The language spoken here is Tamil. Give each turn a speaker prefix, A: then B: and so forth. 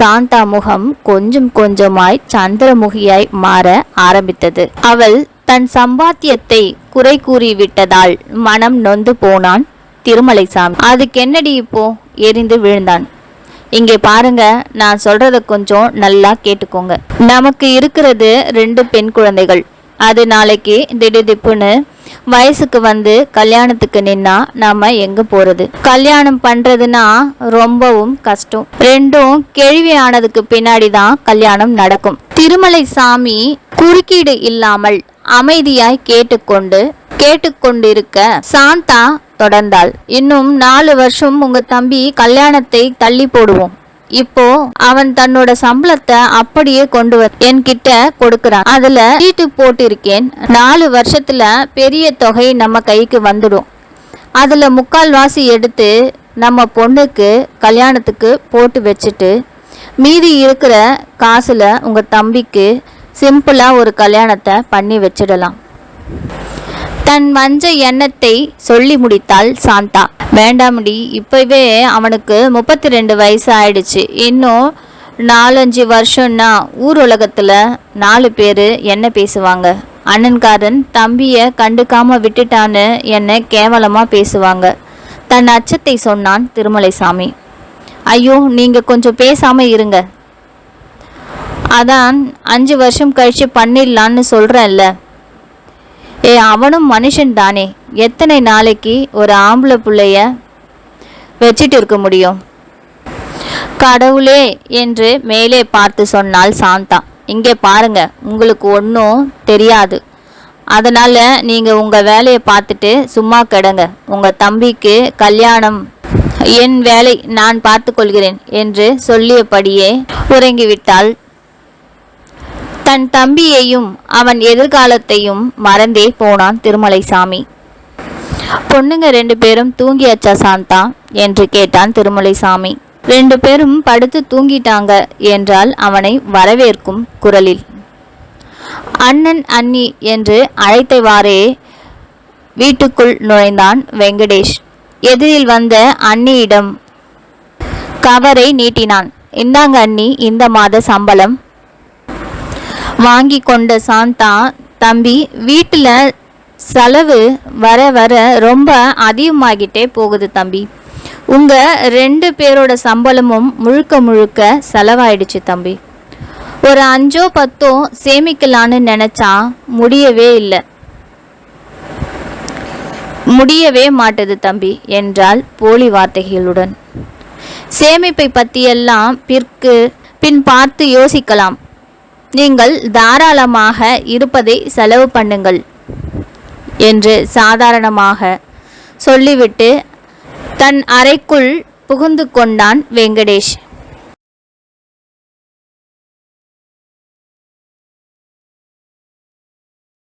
A: சாந்தா முகம் கொஞ்சம் கொஞ்சமாய் சந்திரமுகியாய் மாற ஆரம்பித்தது. அவள் தன் சம்பாத்தியத்தை குறை கூறிவிட்டதால் மனம் நொந்து போனான் திருமலைசாமி. அதுக்கென்னடி இப்போ? எரிந்து விழுந்தான். இங்கே பாருங்க நான் சொல்றத கொஞ்சம் நல்லா கேட்டுக்கோங்க. நமக்கு இருக்கிறது ரெண்டு பெண் குழந்தைகள். அது நாளைக்கு திடுதிப்புன்னு வயசுக்கு வந்து கல்யாணத்துக்கு நின்னா நாம எங்க போறது? கல்யாணம் பண்றதுன்னா ரொம்பவும் கஷ்டம். ரெண்டும் கேள்வி ஆனதுக்கு பின்னாடி தான் கல்யாணம் நடக்கும். திருமலை சாமி குறுக்கீடு இல்லாமல் அமைதியாய் கேட்டுக்கொண்டு கேட்டுக்கொண்டிருக்க சாந்தா தொடர்ந்தாள். இன்னும் நாலு வருஷம் உங்க தம்பி கல்யாணத்தை தள்ளி போடுவோம். இப்போ அவன் தன்னோட சம்பளத்தை அப்படியே கொண்டு வ என்கிட்ட கொடுக்கறான். அதுல சீட்டு போட்டிருக்கேன். நாலு வருஷத்துல பெரிய தொகை நம்ம கைக்கு வந்துடும். அதுல முக்கால்வாசி எடுத்து நம்ம பொண்ணுக்கு கல்யாணத்துக்கு போட்டு வச்சுட்டு மீதி இருக்கிற காசுல உங்க தம்பிக்கு சிம்பிளா ஒரு கல்யாணத்தை பண்ணி வச்சிடலாம். தன் வஞ்ச எண்ணத்தை சொல்லி முடித்தாள் சாந்தா. வேண்டாம்டி. இப்பவே அவனுக்கு முப்பத்தி ரெண்டு வயசு ஆயிடுச்சு இன்னும் நாலஞ்சு வருஷம்னா ஊர் உலகத்துல நாலு பேர் என்ன பேசுவாங்க? அண்ணன்காரன் தம்பிய கண்டுக்காம விட்டுட்டான்னு என்ன கேவலமா பேசுவாங்க? தன் அச்சத்தை சொன்னான் திருமலைசாமி. ஐயோ நீங்க கொஞ்சம் பேசாம இருங்க. அதான் அஞ்சு வருஷம் கழிச்சு பண்ணிடலான்னு சொல்றேன்ல. ஏ அவனும் மனுஷன் தானே. எத்தனை நாளைக்கு ஒரு ஆம்பளை பிள்ளைய வச்சிட்டு இருக்க முடியும்? கடவுளே என்று மேலே பார்த்து சொன்னாள் சாந்தா. இங்கே பாருங்க உங்களுக்கு ஒன்றும் தெரியாது. அதனால நீங்க உங்க வேலையை பார்த்துட்டு சும்மா கிடங்க. உங்க தம்பிக்கு கல்யாணம் என் வேலை நான் பார்த்து கொள்கிறேன் என்று சொல்லியபடியே உறங்கிவிட்டாள் தன் தம்பியையும் அவன் எதிர்காலத்தையும் மறந்தே போனான் திருமலைசாமி. பொண்ணுங்க ரெண்டு பேரும் தூங்கியாச்சா சாந்தா என்று கேட்டான் திருமலைசாமி. ரெண்டு பேரும் படுத்து தூங்கிட்டாங்க என்றால் அவனை வரவேற்கும் குரலில். அண்ணன் அண்ணி என்று அழைத்தவாறே வீட்டுக்குள் நுழைந்தான் வெங்கடேஷ். எதிரில் வந்த அண்ணியிடம் கவரை நீட்டினான். இந்தாங்க அண்ணி இந்த மாத சம்பளம். வாங்கி கொண்ட சாந்தா தம்பி வீட்டில் செலவு வர வர ரொம்ப அதிகமாகிட்டே போகுது தம்பி. உங்கள் ரெண்டு பேரோட சம்பளமும் முழுக்க முழுக்க செலவாயிடுச்சு தம்பி. ஒரு அஞ்சோ பத்தோ சேமிக்கலான்னு நினச்சா முடியவே இல்லை. முடியவே மாட்டுது தம்பி என்றால் போலி வார்த்தைகளுடன். சேமிப்பை பற்றியெல்லாம் பிற்கு பின் பார்த்து யோசிக்கலாம். நீங்கள் தாராளமாக இருப்பதை செலவு பண்ணுங்கள் என்று சாதாரணமாக சொல்லிவிட்டு தன் அறைக்குள் புகுந்து கொண்டான் வெங்கடேஷ்.